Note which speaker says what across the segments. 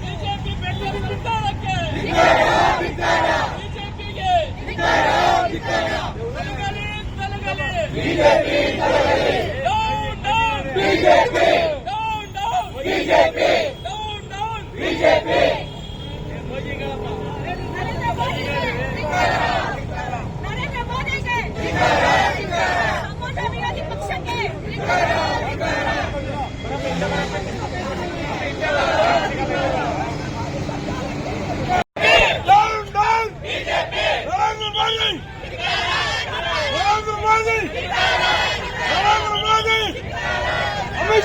Speaker 1: BJP ಬೆಟ್ಟದ
Speaker 2: BJP! BJP! BJP! BJP!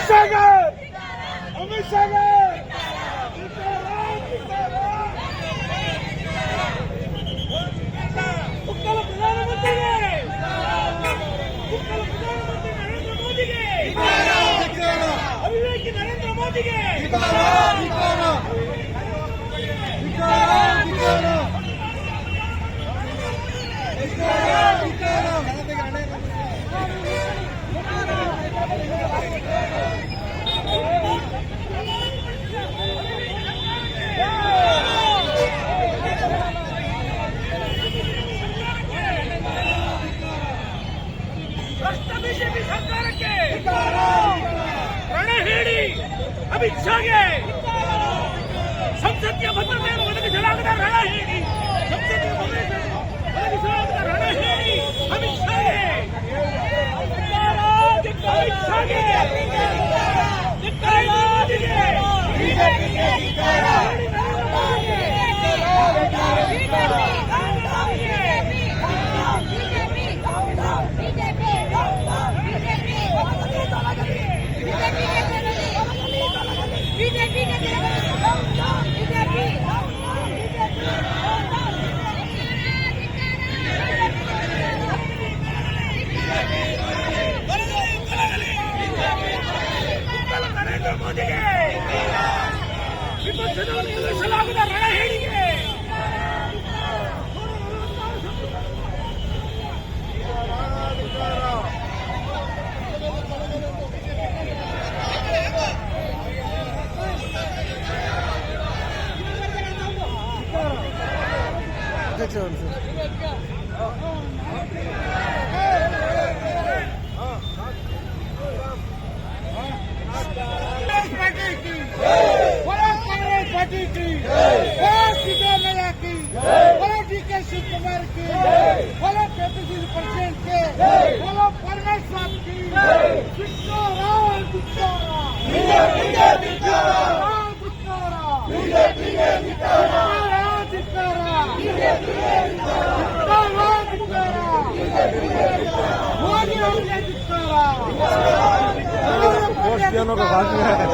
Speaker 2: Amit
Speaker 1: ಒದಗಿಸಲಾಗದ
Speaker 2: दोनों को भाग गया है।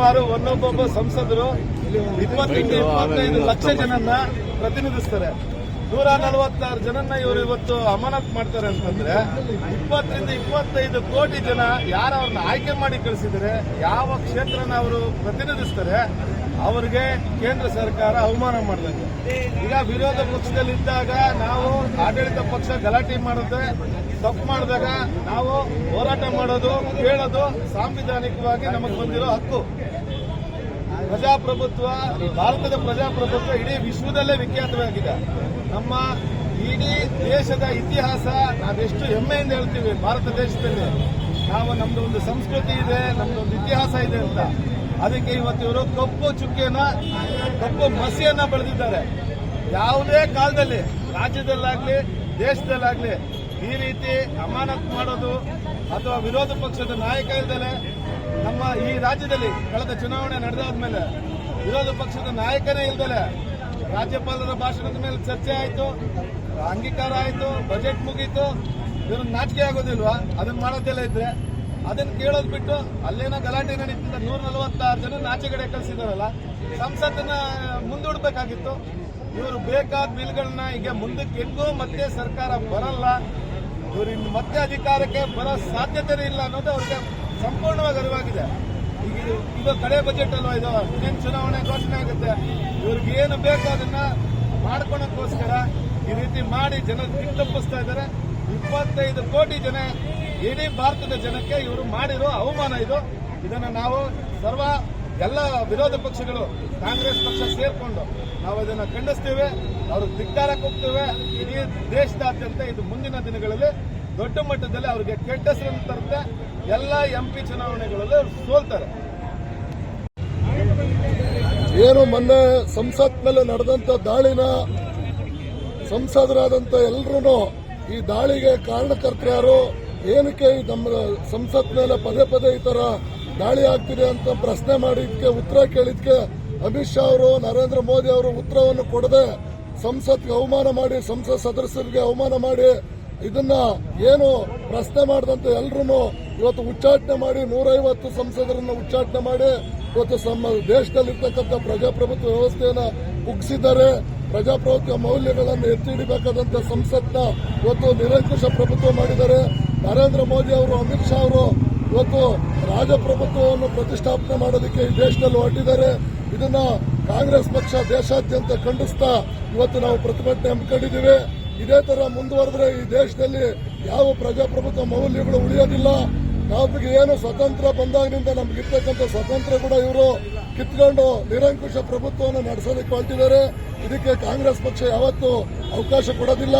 Speaker 3: ಸುಮಾರು ಒಂದೊಬ್ಬೊಬ್ಬ ಸಂಸದರು ಇಪ್ಪತ್ತರಿಂದ ಇಪ್ಪತ್ತೈದು ಲಕ್ಷ ಜನನ್ನ ಪ್ರತಿನಿಧಿಸ್ತಾರೆ. ನೂರ ನಲವತ್ತಾರು ಜನನ್ನ ಇವರು ಇವತ್ತು ಅಮಾನತ್ ಮಾಡ್ತಾರೆ ಅಂತಂದ್ರೆ ಇಪ್ಪತ್ತರಿಂದ ಇಪ್ಪತ್ತೈದು ಕೋಟಿ ಜನ ಯಾರು ಅವ್ರನ್ನ ಆಯ್ಕೆ ಮಾಡಿ ಕಳಿಸಿದರೆ ಯಾವ ಕ್ಷೇತ್ರನ ಅವರು ಪ್ರತಿನಿಧಿಸ್ತಾರೆ ಅವರಿಗೆ ಕೇಂದ್ರ ಸರ್ಕಾರ ಅವಮಾನ ಮಾಡಿದಂಗೆ. ಈಗ ವಿರೋಧ ಪಕ್ಷದಲ್ಲಿದ್ದಾಗ ನಾವು ಆಡಳಿತ ಪಕ್ಷ ಗಲಾಟೆ ಮಾಡುತ್ತೆ ತಪ್ಪು ಮಾಡಿದಾಗ ನಾವು ಹೋರಾಟ ಮಾಡೋದು ಕೇಳೋದು ಸಾಂವಿಧಾನಿಕವಾಗಿ ನಮಗೆ ಬಂದಿರೋ ಹಕ್ಕು. ಪ್ರಜಾಪ್ರಭುತ್ವ ಭಾರತದ ಪ್ರಜಾಪ್ರಭುತ್ವ ಇಡೀ ವಿಶ್ವದಲ್ಲೇ ವಿಖ್ಯಾತವಾಗಿದೆ. ನಮ್ಮ ಇಡೀ ದೇಶದ ಇತಿಹಾಸ ನಾವೆಷ್ಟು ಹೆಮ್ಮೆಯಿಂದ ಹೇಳ್ತೀವಿ ಭಾರತ ದೇಶದಲ್ಲಿ. ನಾವು ನಮ್ದು ಒಂದು ಸಂಸ್ಕೃತಿ ಇದೆ, ನಮ್ದು ಒಂದು ಇತಿಹಾಸ ಇದೆ ಅಂತ. ಅದಕ್ಕೆ ಇವತ್ತು ಇವರು ಕಪ್ಪು ಚುಕ್ಕಿಯನ್ನ ಕಪ್ಪು ಮಸಿಯನ್ನ ಬೆಳೆದಿದ್ದಾರೆ. ಯಾವುದೇ ಕಾಲದಲ್ಲಿ, ರಾಜ್ಯದಲ್ಲಾಗ್ಲಿ, ದೇಶದಲ್ಲಾಗ್ಲಿ ಈ ರೀತಿ ಅಮಾನತ್ ಮಾಡೋದು ಅಥವಾ ವಿರೋಧ ಪಕ್ಷದ ನಾಯಕ ಇಲ್ದಲೆ ನಮ್ಮ ಈ ರಾಜ್ಯದಲ್ಲಿ ಕಳೆದ ಚುನಾವಣೆ ನಡೆದಾದ್ಮೇಲೆ ವಿರೋಧ ಪಕ್ಷದ ನಾಯಕನೇ ಇಲ್ದಲೆ ರಾಜ್ಯಪಾಲರ ಭಾಷಣದ ಮೇಲೆ ಚರ್ಚೆ ಆಯಿತು, ಅಂಗೀಕಾರ ಆಯಿತು, ಬಜೆಟ್ ಮುಗೀತು. ಇವ್ರನ್ನ ನಾಚಿಕೆ ಆಗೋದಿಲ್ವಾ? ಅದನ್ನ ಮಾಡೋದೆಲ್ಲ ಇದ್ರೆ ಅದನ್ನ ಕೇಳೋದು ಬಿಟ್ಟು ಅಲ್ಲೇನೋ ಗಲಾಟೆ ನಡೀತಿದ್ದ ನೂರ ನಲವತ್ತಾರು ಜನ ನಾಚೆಗಡೆ ಕಳಿಸಿದಾರಲ್ಲ ಸಂಸತ್ತನ್ನ ಮುಂದೂಡಬೇಕಾಗಿತ್ತು. ಇವರು ಬೇಕಾದ ಬಿಲ್ಗಳನ್ನ ಈಗ ಮುಂದಕ್ಕೆ ಎಂದೂ ಮತ್ತೆ ಸರ್ಕಾರ ಬರಲ್ಲ. ಇವರು ಮತ್ತೆ ಅಧಿಕಾರಕ್ಕೆ ಬರೋ ಸಾಧ್ಯತೆ ಇಲ್ಲ ಅನ್ನೋದು ಅವ್ರಿಗೆ ಸಂಪೂರ್ಣವಾಗಿ ಅರಿವಾಗಿದೆ. ಈಗ ಇದು ಇದು ಕಡೆ ಬಜೆಟ್ ಅಲ್ವಾ ಇದು? ಇನ್ನೇನು ಚುನಾವಣೆ ಘೋಷಣೆ ಆಗುತ್ತೆ? ಇವ್ರಿಗೆ ಏನು ಬೇಕೋ ಅದನ್ನ ಮಾಡ್ಕೊಳಕ್ಕೋಸ್ಕರ ಈ ರೀತಿ ಮಾಡಿ ಜನ ದಿಕ್ತಪ್ಪಿಸ್ತಾ ಇದ್ದಾರೆ. ಇಪ್ಪತ್ತೈದು ಕೋಟಿ ಜನ ಇಡೀ ಭಾರತದ ಜನಕ್ಕೆ ಇವರು ಮಾಡಿರೋ ಅವಮಾನ ಇದು. ಇದನ್ನ ನಾವು ಸರ್ವ ಎಲ್ಲ ವಿರೋಧ ಪಕ್ಷಗಳು, ಕಾಂಗ್ರೆಸ್ ಪಕ್ಷ ಸೇರ್ಕೊಂಡು ನಾವು ಅದನ್ನ ಖಂಡಿಸ್ತೇವೆ. ಅವರು ಧಿಕ್ಕಾರಕ್ಕೆ ಹೋಗ್ತೇವೆ. ಇಡೀ ದೇಶದಾದ್ಯಂತ ಇದು ಮುಂದಿನ ದಿನಗಳಲ್ಲಿ ದೊಡ್ಡ ಮಟ್ಟದಲ್ಲಿ ಅವರಿಗೆ ಕೆಟ್ಟ ಹೆಸರನ್ನು ತರುತ್ತೆ. ಎಲ್ಲ ಎಂಪಿ ಚುನಾವಣೆಗಳಲ್ಲಿ ಅವ್ರು ಸೋಲ್ತಾರೆ.
Speaker 4: ಏನು ಮೊನ್ನೆ ಸಂಸತ್ ಮೇಲೆ ನಡೆದಂತ ದಾಳಿನ ಸಂಸದರಾದಂತ ಎಲ್ಲರೂ ಈ ದಾಳಿಗೆ ಕಾರಣಕರ್ತರು ಯಾರು ಏನಕ್ಕೆ ನಮ್ಮ ಸಂಸತ್ ಮೇಲೆ ಪದೇ ಪದೇ ಈ ತರ ದಾಳಿ ಆಗ್ತಿದೆ ಅಂತ ಪ್ರಶ್ನೆ ಮಾಡಿದ್ಕೆ, ಉತ್ತರ ಕೇಳಿದ್ಕೆ ಅಮಿತ್ ಶಾ ಅವರು, ನರೇಂದ್ರ ಮೋದಿ ಅವರು ಉತ್ತರವನ್ನು ಕೊಡದೆ ಸಂಸತ್ಗೆ ಅವಮಾನ ಮಾಡಿ, ಸಂಸತ್ ಸದಸ್ಯರಿಗೆ ಅವಮಾನ ಮಾಡಿ ಇದನ್ನ ಏನು ಪ್ರಶ್ನೆ ಮಾಡಿದಂತ ಎಲ್ರು ಇವತ್ತು ಉಚ್ಚಾಟನೆ ಮಾಡಿ ನೂರೈವತ್ತು ಸಂಸದರನ್ನು ಉಚ್ಚಾಟನೆ ಮಾಡಿ ಇವತ್ತು ನಮ್ಮ ದೇಶದಲ್ಲಿರ್ತಕ್ಕಂಥ ಪ್ರಜಾಪ್ರಭುತ್ವ ವ್ಯವಸ್ಥೆಯನ್ನು ಕುಗ್ಸಿದ್ದಾರೆ. ಪ್ರಜಾಪ್ರಭುತ್ವ ಮೌಲ್ಯಗಳನ್ನು ಎತ್ತಿ ಹಿಡಿಬೇಕಾದಂಥ ಸಂಸತ್ನ ಇವತ್ತು ನಿರಂಕುಶ ಪ್ರಭುತ್ವ ಮಾಡಿದ್ದಾರೆ. ನರೇಂದ್ರ ಮೋದಿ ಅವರು, ಅಮಿತ್ ಶಾ ಅವರು ಇವತ್ತು ರಾಜಪ್ರಭುತ್ವವನ್ನು ಪ್ರತಿಷ್ಠಾಪನೆ ಮಾಡೋದಕ್ಕೆ ಈ ದೇಶದಲ್ಲಿ ಹೊರಟಿದ್ದಾರೆ. ಇದನ್ನ ಕಾಂಗ್ರೆಸ್ ಪಕ್ಷ ದೇಶಾದ್ಯಂತ ಖಂಡಿಸ್ತಾ ಇವತ್ತು ನಾವು ಪ್ರತಿಭಟನೆ ಹಮ್ಮಿಕೊಂಡಿದ್ದೀವಿ. ಇದೇ ತರ ಮುಂದುವರೆದ್ರೆ ಈ ದೇಶದಲ್ಲಿ ಯಾವ ಪ್ರಜಾಪ್ರಭುತ್ವ ಮೌಲ್ಯಗಳು ಉಳಿಯೋದಿಲ್ಲ. ನಮಗೆ ಏನು ಸ್ವತಂತ್ರ ಬಂದಾಗಿನಿಂದ ನಮ್ಗಿರ್ತಕ್ಕಂಥ ಸ್ವತಂತ್ರ ಕೂಡ ಇವರು ಕಿತ್ಕೊಂಡು ನಿರಂಕುಶ ಪ್ರಭುತ್ವವನ್ನು ನಡೆಸೋದಕ್ಕೆ ಹೊರಟಿದ್ದಾರೆ. ಇದಕ್ಕೆ ಕಾಂಗ್ರೆಸ್ ಪಕ್ಷ ಯಾವತ್ತೂ ಅವಕಾಶ ಕೊಡೋದಿಲ್ಲ.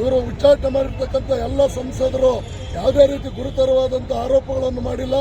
Speaker 4: ಇವರು ಉಚ್ಚಾಟನೆ ಮಾಡಿರ್ತಕ್ಕಂಥ ಎಲ್ಲ ಸಂಸದರು ಯಾವುದೇ ರೀತಿ ಗುರುತರವಾದಂಥ ಆರೋಪಗಳನ್ನು ಮಾಡಿಲ್ಲ.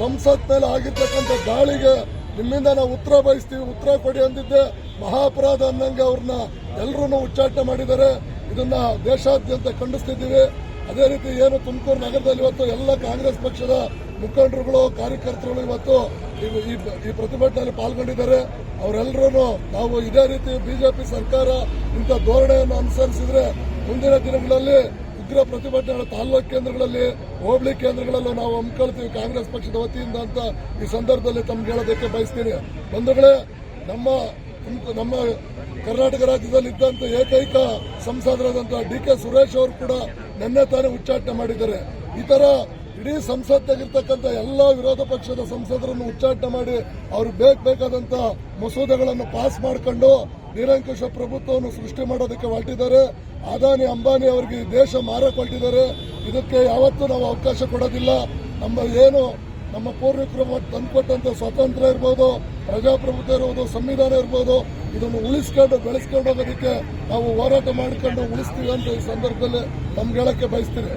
Speaker 4: ಸಂಸತ್ ಮೇಲೆ ಆಗಿರ್ತಕ್ಕಂಥ ದಾಳಿಗೆ ನಿಮ್ಮಿಂದ ನಾವು ಉತ್ತರ ಬಯಸ್ತೀವಿ, ಉತ್ತರ ಕೊಡಿ ಅಂದಿದ್ದೆ. ಮಹಾಪರಾಧ ಅನ್ನಂಗೆ ಅವ್ರನ್ನ ಎಲ್ಲರೂ ಉಚ್ಚಾಟನೆ ಮಾಡಿದ್ದಾರೆ. ಇದನ್ನ ದೇಶಾದ್ಯಂತ ಖಂಡಿಸ್ತಿದ್ದೀವಿ. ಅದೇ ರೀತಿ ಏನು ತುಮಕೂರು ನಗರದಲ್ಲಿ ಇವತ್ತು ಎಲ್ಲ ಕಾಂಗ್ರೆಸ್ ಪಕ್ಷದ ಮುಖಂಡರುಗಳು, ಕಾರ್ಯಕರ್ತರುಗಳು ಇವತ್ತು ಈ- ಪ್ರತಿಭಟನೆಯಲ್ಲಿ ಪಾಲ್ಗೊಂಡಿದ್ದಾರೆ. ಅವರೆಲ್ಲರೂ ನಾವು ಇದೇ ರೀತಿ ಬಿಜೆಪಿ ಸರ್ಕಾರ ಇಂಥ ಧೋರಣೆಯನ್ನು ಅನುಸರಿಸಿದ್ರೆ ಮುಂದಿನ ದಿನಗಳಲ್ಲಿ ಉಗ್ರ ಪ್ರತಿಭಟನೆಗಳ ತಾಲೂಕು ಕೇಂದ್ರಗಳಲ್ಲಿ, ಹೋಬಳಿ ಕೇಂದ್ರಗಳಲ್ಲೂ ನಾವು ಹಮ್ಮಿಕೊಳ್ತೀವಿ ಕಾಂಗ್ರೆಸ್ ಪಕ್ಷದ ವತಿಯಿಂದ ಅಂತ ಈ ಸಂದರ್ಭದಲ್ಲಿ ತಮ್ಗೆ ಹೇಳೋದಕ್ಕೆ ಬಯಸ್ತೀನಿ. ಬಂಧುಗಳೇ, ನಮ್ಮ ನಮ್ಮ ಕರ್ನಾಟಕ ರಾಜ್ಯದಲ್ಲಿ ಇದ್ದಂತ ಏಕೈಕ ಸಂಸದರಾದಂತಹ ಡಿ ಕೆ ಸುರೇಶ್ ಅವರು ಕೂಡ ನಿನ್ನೆ ತಾನೇ ಉಚ್ಚಾಟನೆ ಮಾಡಿದ್ದಾರೆ. ಈ ತರ ಇಡೀ ಸಂಸತ್ತಾಗಿರ್ತಕ್ಕಂಥ ಎಲ್ಲ ವಿರೋಧ ಪಕ್ಷದ ಸಂಸದರನ್ನು ಉಚ್ಚಾಟನೆ ಮಾಡಿ ಅವರು ಬೇಕು ಬೇಕಾದಂತ ಮಸೂದೆಗಳನ್ನು ಪಾಸ್ ಮಾಡಿಕೊಂಡು ನಿರಂಕುಶ ಪ್ರಭುತ್ವವನ್ನು ಸೃಷ್ಟಿ ಮಾಡೋದಕ್ಕೆ ಹೊರಟಿದ್ದಾರೆ. ಅದಾನಿ ಅಂಬಾನಿ ಅವರಿಗೆ ದೇಶ ಮಾರಕ್ಕೆ ಹೊರಟಿದ್ದಾರೆ. ಇದಕ್ಕೆ ಯಾವತ್ತೂ ನಾವು ಅವಕಾಶ ಕೊಡೋದಿಲ್ಲ. ನಮ್ಮ ಏನು ನಮ್ಮ ಪೂರ್ವಿಕರು ತಂದುಕೊಟ್ಟಂತ ಸ್ವಾತಂತ್ರ್ಯ ಇರ್ಬೋದು, ಪ್ರಜಾಪ್ರಭುತ್ವ ಇರ್ಬೋದು, ಸಂವಿಧಾನ ಇರ್ಬೋದು ಇದನ್ನು ಉಳಿಸ್ಕೊಂಡು ಬೆಳೆಸ್ಕೊಂಡು ಹೋಗೋದಕ್ಕೆ ನಾವು ಹೋರಾಟ ಮಾಡ್ಕೊಂಡು ಉಳಿಸ್ತೀವಿ ಅಂತ ಈ ಸಂದರ್ಭದಲ್ಲಿ ನಮ್ಗೆ ಹೇಳಕ್ಕೆ ಬಯಸ್ತೀನಿ.